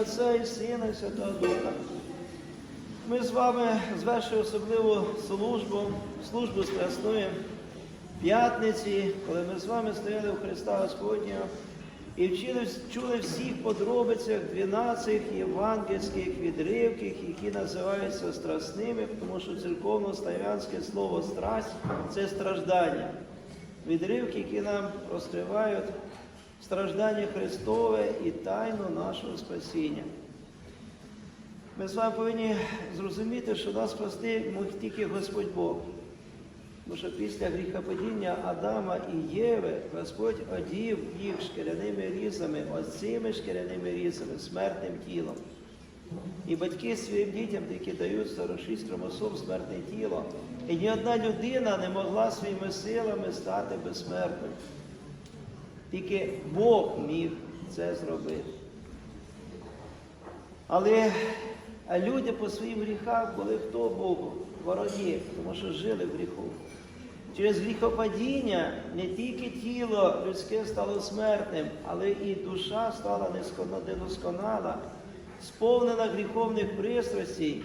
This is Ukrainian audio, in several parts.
Отця і Сина, і Святого Духа. Ми з вами звершили особливу службу, службу Страсної п'ятниці, коли ми з вами стояли у Христа Господнього і вчили, чули всіх подробицях 12 євангельських відривків, які називаються страсними, тому що церковно-славянське слово страсть це страждання. Відривки, які нам розкривають страждання Христове і тайну нашого спасіння. Ми з вами повинні зрозуміти, що нас спасти мог тільки Господь Бог. Тому що після гріхопадіння Адама і Єви Господь одів їх шкіряними різами, оцими шкіряними різами, смертним тілом. І батьки своїм дітям тільки дають 46 хромосом смертне тіло. І ні одна людина не могла своїми силами стати безсмертною. Тільки Бог міг це зробити. Але люди по своїм гріхах були хто Богу? Вороги, тому що жили в гріху. Через гріхопадіння не тільки тіло людське стало смертним, але і душа стала недосконала, сповнена гріховних пристрастей,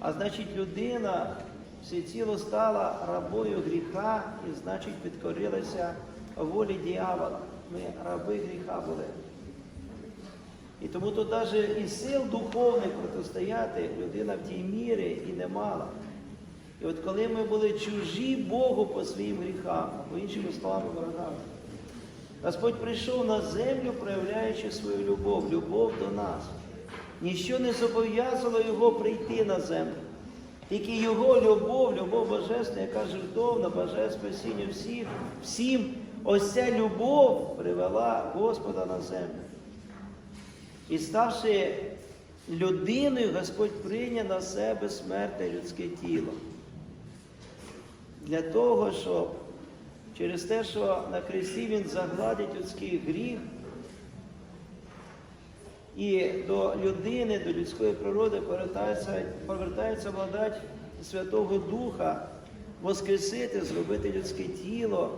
а значить, людина всеціло стала рабою гріха і, значить, підкорилася волі дьявола. Ми раби гріха були. І тому тут навіть і сил духовних протистояти людина в тій мірі і не мала. І от коли ми були чужі Богу по своїм гріхам, або іншими словами ворогами, Господь прийшов на землю, проявляючи свою любов, любов до нас. Ніщо не зобов'язало Його прийти на землю. Тільки Його любов, любов Божественна, яка жертовна, бажає спасіння всіх, всім, ось ця любов привела Господа на землю. І ставши людиною, Господь прийняв на себе смертне людське тіло. Для того, щоб через те, що на хресті Він загладить людський гріх, і до людини, до людської природи повертається, повертається благодать Святого Духа, воскресити, зробити людське тіло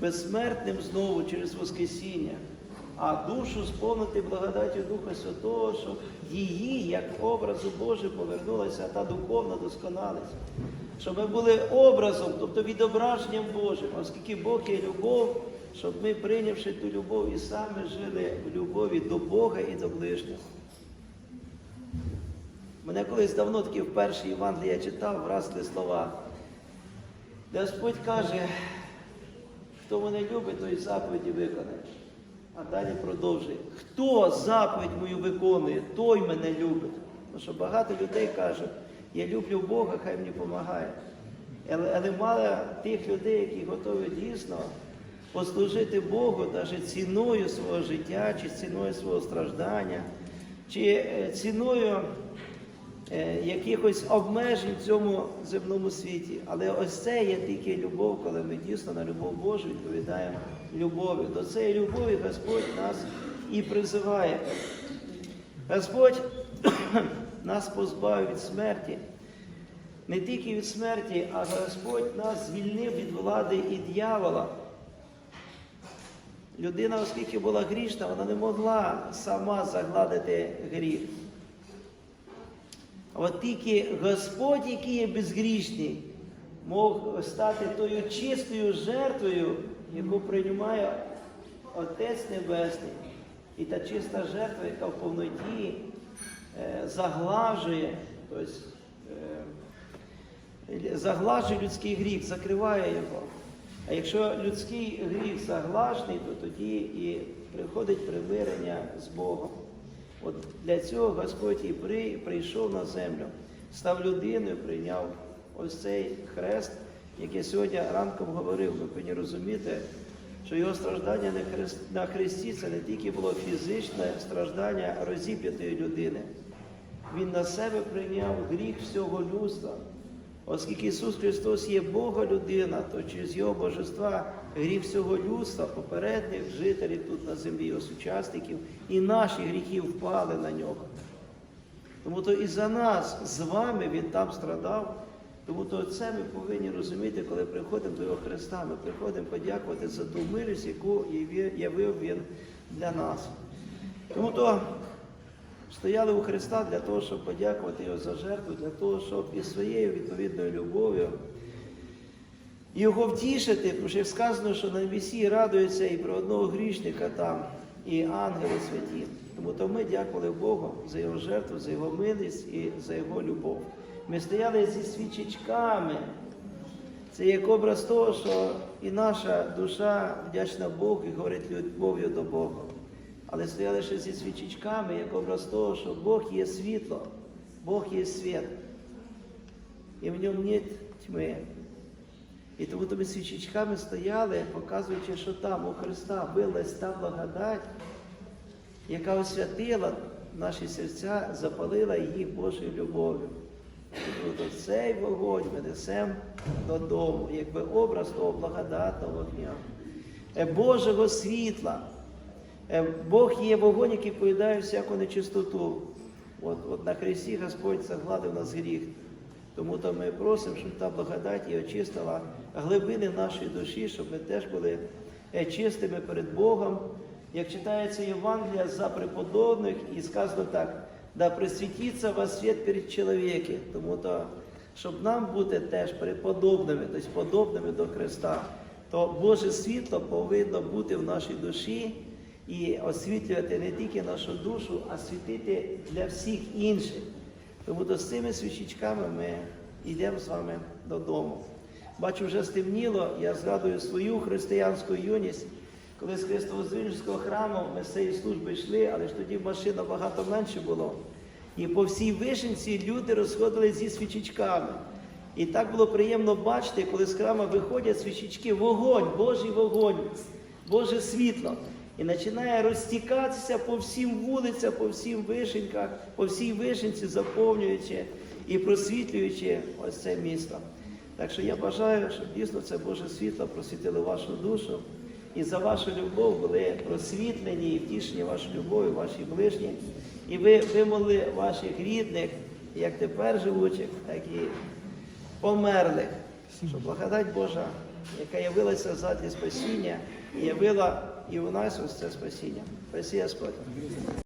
безсмертним знову через Воскресіння а душу сповнити благодаттю Духа Святого, щоб її, як образу Божий, повернулася та духовна досконалість. Щоб ми були образом, тобто відображенням Божим, оскільки Бог є любов, щоб ми, прийнявши ту любов, і саме жили в любові до Бога і до ближнього. Мене колись давно таки в першій Євангелії я читав вразили слова, Господь каже, хто мене любить, той заповіді виконає. А далі продовжує. Хто заповідь мою виконує, той мене любить. Тому що багато людей кажуть, я люблю Бога, хай мені допомагає. Але мало тих людей, які готові дійсно послужити Богу навіть ціною свого життя, чи ціною свого страждання, чи е, ціною е, якихось обмежень в цьому земному світі. Але ось це є тільки любов, коли ми дійсно на любов Божу відповідаємо любові. До цієї любові Господь нас і призиває. Господь нас позбавив від смерті. Не тільки від смерті, а Господь нас звільнив від влади і дьявола. Людина, оскільки була грішна, вона не могла сама загладити гріх. А от тільки Господь, який є безгрішний, мог стати тою чистою жертвою, яку приймає Отець Небесний. І та чиста жертва, яка в повноті е, заглажує, тобто, е, заглажує людський гріх, закриває його. А якщо людський гріх заглажений, то тоді і приходить примирення з Богом. От для цього Господь і прийшов на землю, став людиною, прийняв ось цей хрест, який сьогодні ранком говорив, ви повинні розуміти, що його страждання на хресті це не тільки було фізичне страждання розіп'ятої людини. Він на себе прийняв гріх всього людства. Оскільки Ісус Христос є Бога людина, то через Його божества гріх всього людства, попередніх жителів тут на землі, його сучасників, і наші гріхи впали на нього. Тому то і за нас з вами Він там страдав. Тому то це ми повинні розуміти, коли приходимо до Його Христа. Ми приходимо подякувати за ту милість, яку явив Він для нас. Тому то стояли у Христа для того, щоб подякувати Його за жертву, для того, щоб із своєю відповідною любов'ю його втішити, тому що сказано, що на небесі радуються і про одного грішника там, і ангели святі. Тому то ми дякували Богу за його жертву, за його милість і за його любов. Ми стояли зі свічечками. Це як образ того, що і наша душа вдячна Богу і говорить любов'ю до Бога. Але стояли ще зі свічечками, як образ того, що Бог є світло, Бог є світ. І в ньому нет тьми. І тому тими свічечками стояли, показуючи, що там у Христа вилась та благодать, яка освятила наші серця, запалила їх Божою любов'ю. Тому цей вогонь ми несемо додому, якби образ того благодатного вогня, е, Божого світла. Е, Бог є вогонь, який поїдає всяку нечистоту. От, от на Христі Господь загладив нас гріх. Тому то ми просимо, щоб та благодать і очистила глибини нашої душі, щоб ми теж були е, чистими перед Богом. Як читається Євангелія за преподобних, і сказано так, да присвітиться вас світ перед чоловіки. Тому то, щоб нам бути теж преподобними, тобто подобними до Христа, то Боже світло повинно бути в нашій душі і освітлювати не тільки нашу душу, а світити для всіх інших. Тому то з цими свічечками ми йдемо з вами додому. Бачу, вже стемніло, я згадую свою християнську юність. Коли з Христовозвільського храму ми з цієї служби йшли, але ж тоді машин набагато менше було. І по всій вишенці люди розходили зі свічечками. І так було приємно бачити, коли з храму виходять свічечки, вогонь, Божий вогонь, Боже світло. І починає розтікатися по всім вулицям, по всім вишеньках, по всій вишенці, заповнюючи і просвітлюючи ось це місто. Так що я бажаю, щоб дійсно це Боже світло просвітило вашу душу і за вашу любов були просвітлені і втішені вашою любов'ю, ваші ближні. І ви вимоли ваших рідних, як тепер живучих, так і померлих, щоб благодать Божа, яка явилася задля спасіння, явила і у нас ось це спасіння. Спасі Господь.